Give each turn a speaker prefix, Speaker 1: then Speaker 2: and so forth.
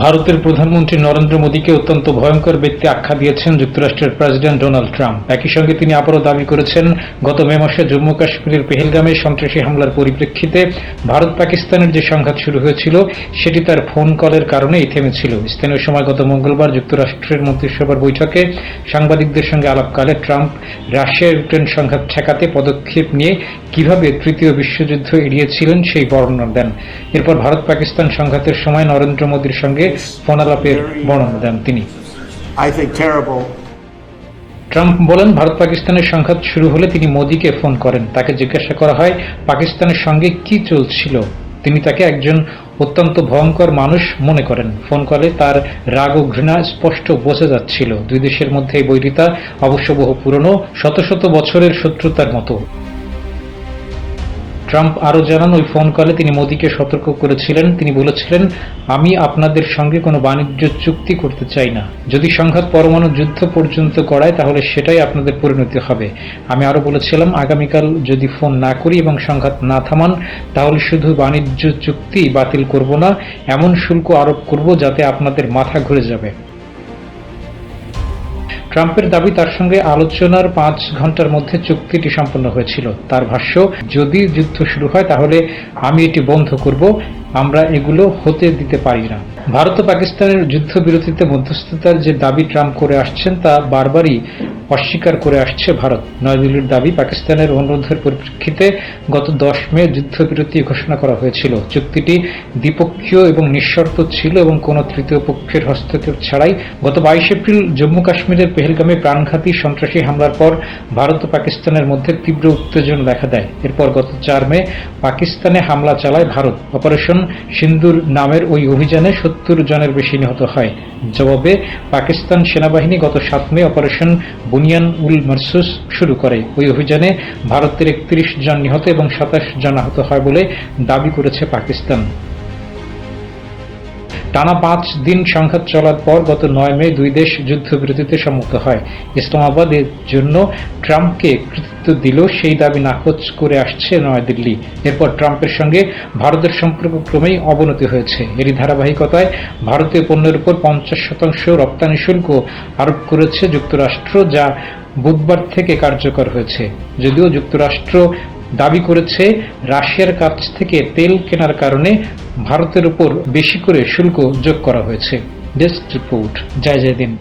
Speaker 1: ভারতের প্রধানমন্ত্রী নরেন্দ্র মোদীকে অত্যন্ত ভয়ঙ্কর ব্যক্তি আখ্যা দিয়েছেন যুক্তরাষ্ট্রের প্রেসিডেন্ট ডোনাল্ড ট্রাম্প। একই সঙ্গে তিনি আবারও দাবি করেছেন, গত মে মাসে জম্মু কাশ্মীরের পেহেলগামে সন্ত্রাসী হামলার পরিপ্রেক্ষিতে ভারত পাকিস্তানের যে সংঘাত শুরু হয়েছিল, সেটি তার ফোন কলের কারণেই থেমেছিল। স্থানীয় সময় গত মঙ্গলবার যুক্তরাষ্ট্রের মন্ত্রিসভার বৈঠকে সাংবাদিকদের সঙ্গে আলাপকালে ট্রাম্প রাশিয়া ইউক্রেন সংঘাত ঠেকাতে পদক্ষেপ নিয়ে কীভাবে তৃতীয় বিশ্বযুদ্ধ এড়িয়েছিলেন সেই বর্ণনা দেন। এরপর ভারত পাকিস্তান সংঘাতের সময় নরেন্দ্র মোদীর সঙ্গে ফোনালাপের বর্ণনা দেন তিনি। ট্রাম্প বলেন ভারত পাকিস্তানের সংঘাত শুরু হলে তিনি মোদীকে ফোন করেন। তাকে জিজ্ঞাসা করা হয় পাকিস্তানের সঙ্গে কি চলছিল? তিনি তাকে একজন অত্যন্ত ভয়ঙ্কর মানুষ মনে করেন। ফোন কলে তার রাগ ও ঘৃণা স্পষ্ট বোঝা যাচ্ছিল। দুই দেশের মধ্যে এই বৈরিতা অবশ্য বহু পুরনো শত শত বছরের শত্রুতার মতো। ট্রাম্প আরও জানান, ওই ফোন কলে তিনি মোদীকে সতর্ক করেছিলেন। তিনি বলেছিলেন, আমি আপনাদের সঙ্গে কোনো বাণিজ্য চুক্তি করতে চাই না। যদি সংঘাত পরমাণু যুদ্ধ পর্যন্ত করায় তাহলে সেটাই আপনাদের পরিণতি হবে। আমি আরও বলেছিলাম, আগামীকাল যদি ফোন না করি এবং সংঘাত না থামান, তাহলে শুধু বাণিজ্য চুক্তি বাতিল করব না, এমন শুল্ক আরোপ করব যাতে আপনাদের মাথা ঘুরে যাবে। ট্রাম্পের দাবি তার সঙ্গে আলোচনার পাঁচ ঘণ্টার মধ্যে চুক্তিটি সম্পন্ন হয়েছিল। তার ভাষ্য, যদি যুদ্ধ শুরু হয় তাহলে আমি এটি বন্ধ করব, আমরা এগুলো হতে দিতে পারি না। ভারত ও পাকিস্তানের যুদ্ধবিরতিতে মধ্যস্থতার যে দাবি ট্রাম্প করে আসছেন তা বারবারই অস্বীকার করে আসছে ভারত। নয়াদিল্লির দাবি, পাকিস্তানের অনুরোধের পরিপ্রেক্ষিতে গত দশ মে যুদ্ধবিরতি ঘোষণা করা হয়েছিল। চুক্তিটি দ্বিপক্ষীয় এবং নিঃশর্ত ছিল এবং কোনো তৃতীয় পক্ষের হস্তক্ষেপ ছাড়াই গত বাইশ এপ্রিল জম্মু কাশ্মীরের পেহেলগামে প্রাণঘাতী সন্ত্রাসী হামলার পর ভারত ও পাকিস্তানের মধ্যে তীব্র উত্তেজনা দেখা দেয়। এরপর গত চার মে পাকিস্তানে হামলা চালায় ভারত। অপারেশন সিন্দুর নামের ওই অভিযানে সত্তর জনের বেশি নিহত হয়। জবাবে পাকিস্তান সেনাবাহিনী গত সাত মে অপারেশন বুনিয়ান উল মার্সুস শুরু করে। ওই অভিযানে ভারতের একত্রিশ জন নিহত এবং সাতাশ জন আহত হয় বলে দাবি করেছে পাকিস্তান। টানা পাঁচ দিন সংঘাত চলার পর গত নয় মে দুই দেশ যুদ্ধবিরতিতে সম্মত হয়। ইসলামাবাদ এর জন্য ট্রাম্পকে কৃতিত্ব দিল সেই দাবি নাকচ করে আসছে নয়াদিল্লি। এরপর ট্রাম্পের সঙ্গে ভারতের সম্পর্ক ক্রমেই অবনতি হয়েছে। এরই ধারাবাহিকতায় ভারতীয় পণ্যের উপর পঞ্চাশ শতাংশ রপ্তানি শুল্ক আরোপ করেছে যুক্তরাষ্ট্র, যা বুধবার থেকে কার্যকর হয়েছে। যদিও যুক্তরাষ্ট্র দাবি করেছে, রাশিয়ার কাছ থেকে তেল কেনার কারণে ভারতের উপর বেশি করে শুল্ক যোগ করা হয়েছে। ডেস্ক রিপোর্ট, জয় জয় দিন।